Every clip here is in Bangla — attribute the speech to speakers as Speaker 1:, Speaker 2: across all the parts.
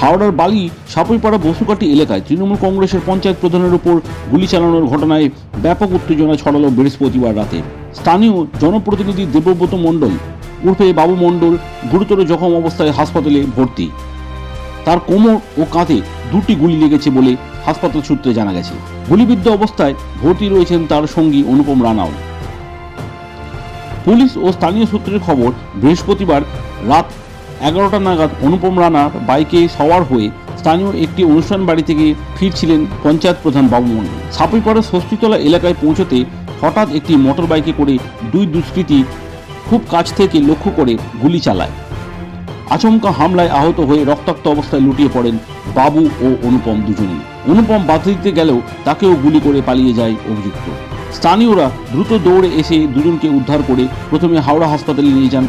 Speaker 1: হাওড়ার বালি, সাপুইপাড়া বসুকাটি এলাকায় তৃণমূল কংগ্রেসের পঞ্চায়েত প্রধানের উপর গুলি চালানোর ঘটনায় ব্যাপক উত্তেজনা ছড়ালো বৃহস্পতিবার রাতে। স্থানীয় জনপ্রতিনিধি দেবব্রত মণ্ডল উর্ফে বাবু মণ্ডল গুরুতর জখম অবস্থায় হাসপাতালে ভর্তি। তার কোমর ও কাঁধে দুটি গুলি লেগেছে বলে হাসপাতাল সূত্রে জানা গেছে। গুলিবিদ্ধ অবস্থায় ভর্তি রয়েছেন তার সঙ্গী অনুপম রানাও পুলিশ ও স্থানীয় সূত্রের খবর, বৃহস্পতিবার রাত এগারোটা নাগাদ অনুপম রানার বাইকে সওয়ার হয়ে স্থানীয় একটি অনুষ্ঠান বাড়ি থেকে ফিরছিলেন পঞ্চায়েত প্রধান বাবু মণ্ডল। ষষ্ঠীতলা এলাকায় পৌঁছতে হঠাৎ একটি মোটর বাইকে করে দুই দুষ্কৃতী খুব কাছ থেকে লক্ষ্য করে গুলি চালায়। আচমকা হামলায় আহত হয়ে রক্তাক্ত অবস্থায় লুটিয়ে পড়েন বাবু ও অনুপম দুজনেই। অনুপম বাধা দিতে গেলেও তাকেও গুলি করে পালিয়ে যায় অভিযুক্ত। স্থানীয়রা দ্রুত দৌড়ে এসে দুজনকে উদ্ধার করে প্রথমে হাওড়া হাসপাতালে নিয়ে যান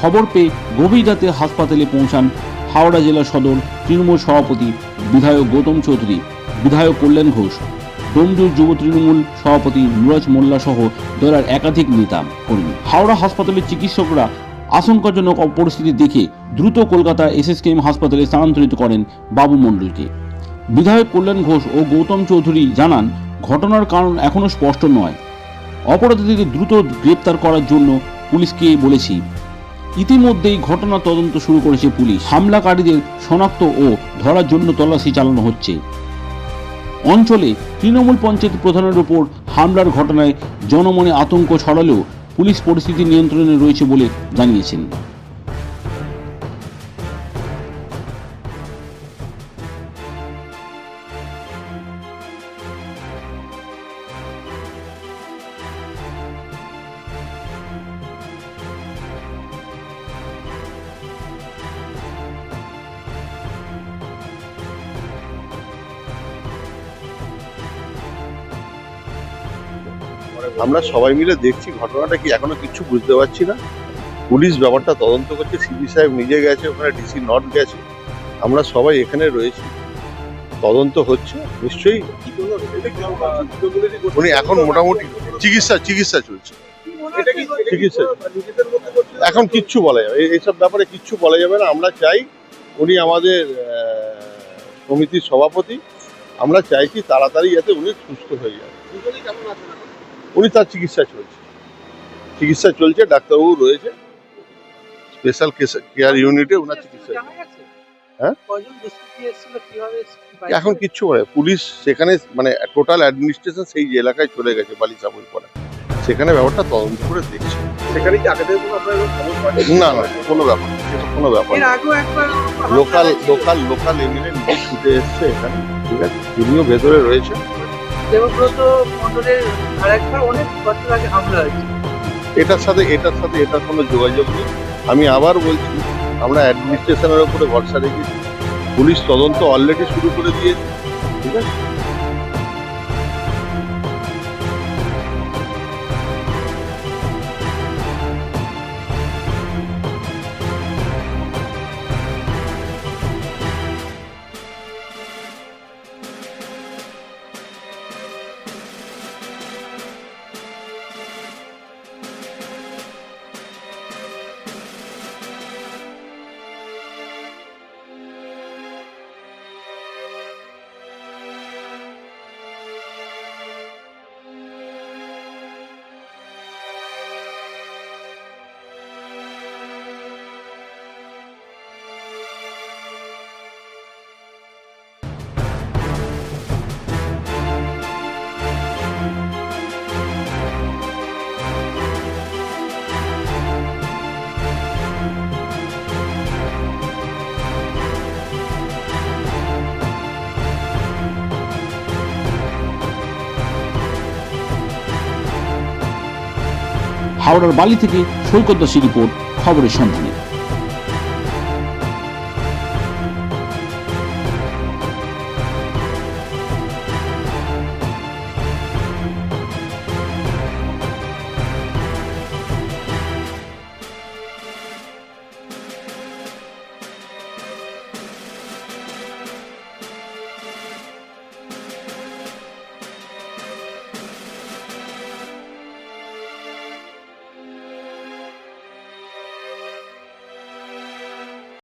Speaker 1: খবর পেয়ে গভীর রাতে হাসপাতালে পৌঁছান হাওড়া জেলা সদর তৃণমূল সভাপতি বিধায়ক গৌতম চৌধুরী, বিধায়ক কল্যাণ ঘোষ ডোমজুর যুব তৃণমূল সভাপতি নুরাজ মোল্লা সহ দলের একাধিক নেতা কর্মী। হাওড়া হাসপাতালের চিকিৎসকরা আশঙ্কাজনক পরিস্থিতি দেখে দ্রুত কলকাতা এস এসএসকেএম হাসপাতালে স্থানান্তরিত করেন বাবু মণ্ডলকে। বিধায়ক কল্যাণ ঘোষ ও গৌতম চৌধুরী জানান, ঘটনার কারণ এখনও স্পষ্ট নয়। অপরাধীদের দ্রুত গ্রেপ্তার করার জন্য পুলিশকে বলেছি ইতিমধ্যেই ঘটনা তদন্ত শুরু করেছে পুলিশ। হামলাকারীদের শনাক্ত ও ধরার জন্য তল্লাশি চালানো হচ্ছে। অঞ্চলে তৃণমূল পঞ্চায়েত প্রধানের উপর হামলার ঘটনায় জনমনে আতঙ্ক ছড়ালেও পুলিশ পরিস্থিতি নিয়ন্ত্রণে রয়েছে বলে জানিয়েছেন।
Speaker 2: আমরা সবাই মিলে দেখছি ঘটনাটা কি, এখনও কিছু বুঝতে পারছি না। পুলিশ ব্যাপারটা তদন্ত করছে, সিবি সাহেব নিজে গেছে, ওখানে ডিসি নট গেছে। আমরা সবাই এখানে রয়েছি। তদন্ত হচ্ছে, নিশ্চয়ই উনি এখন মোটামুটি চিকিৎসা চিকিৎসা চলছে। চিকিৎসা। এখন কিচ্ছু বলা যাবে এই- এইসব ব্যাপারে কিচ্ছু বলা যাবে না। আমরা চাই উনি আমাদের সমিতির সভাপতি, আমরা চাইছি তাড়াতাড়ি যাতে উনি সুস্থ হয়ে যায় উনি তার চিকিৎসা চলছে। চিকিৎসা চলছে ডাক্তারবাবু রয়েছে। স্পেশাল কেয়ার ইউনিটে ওনার চিকিৎসা হ্যাঁ? এখন কিচ্ছু বলে পুলিশ সেখানে মানে টোটাল অ্যাডমিনিস্ট্রেশন সেই যে এলাকায় চলে গেছে বালি চাপুর পড়া। সেখানে ব্যাপারটা তদন্ত করে দেখছে।
Speaker 3: সেখানে কি আগে
Speaker 2: না না কোনো ব্যাপার সেটা কোনো ব্যাপার লোকাল লোকাল লোকাল নিজে ছুটে এসছে এখানে ঠিক আছে? তিনিও ভেতরে রয়েছে
Speaker 4: দেবব্রত মণ্ডলের আরেকবার অনেক বছর আগে হামলা হয়েছে
Speaker 2: এটার সাথে এটার সাথে, এটার কোনো যোগাযোগ নেই। আমি আবার বলছি, আমরা অ্যাডমিনিস্ট্রেশনের উপরে ভরসা রেখেছি। পুলিশ তদন্ত অলরেডি শুরু করে দিয়েছে, ঠিক আছে?
Speaker 1: হাওড়ার বালি থেকে সৈকত দাসী রিপোর্ট খবরের সন্ধানে।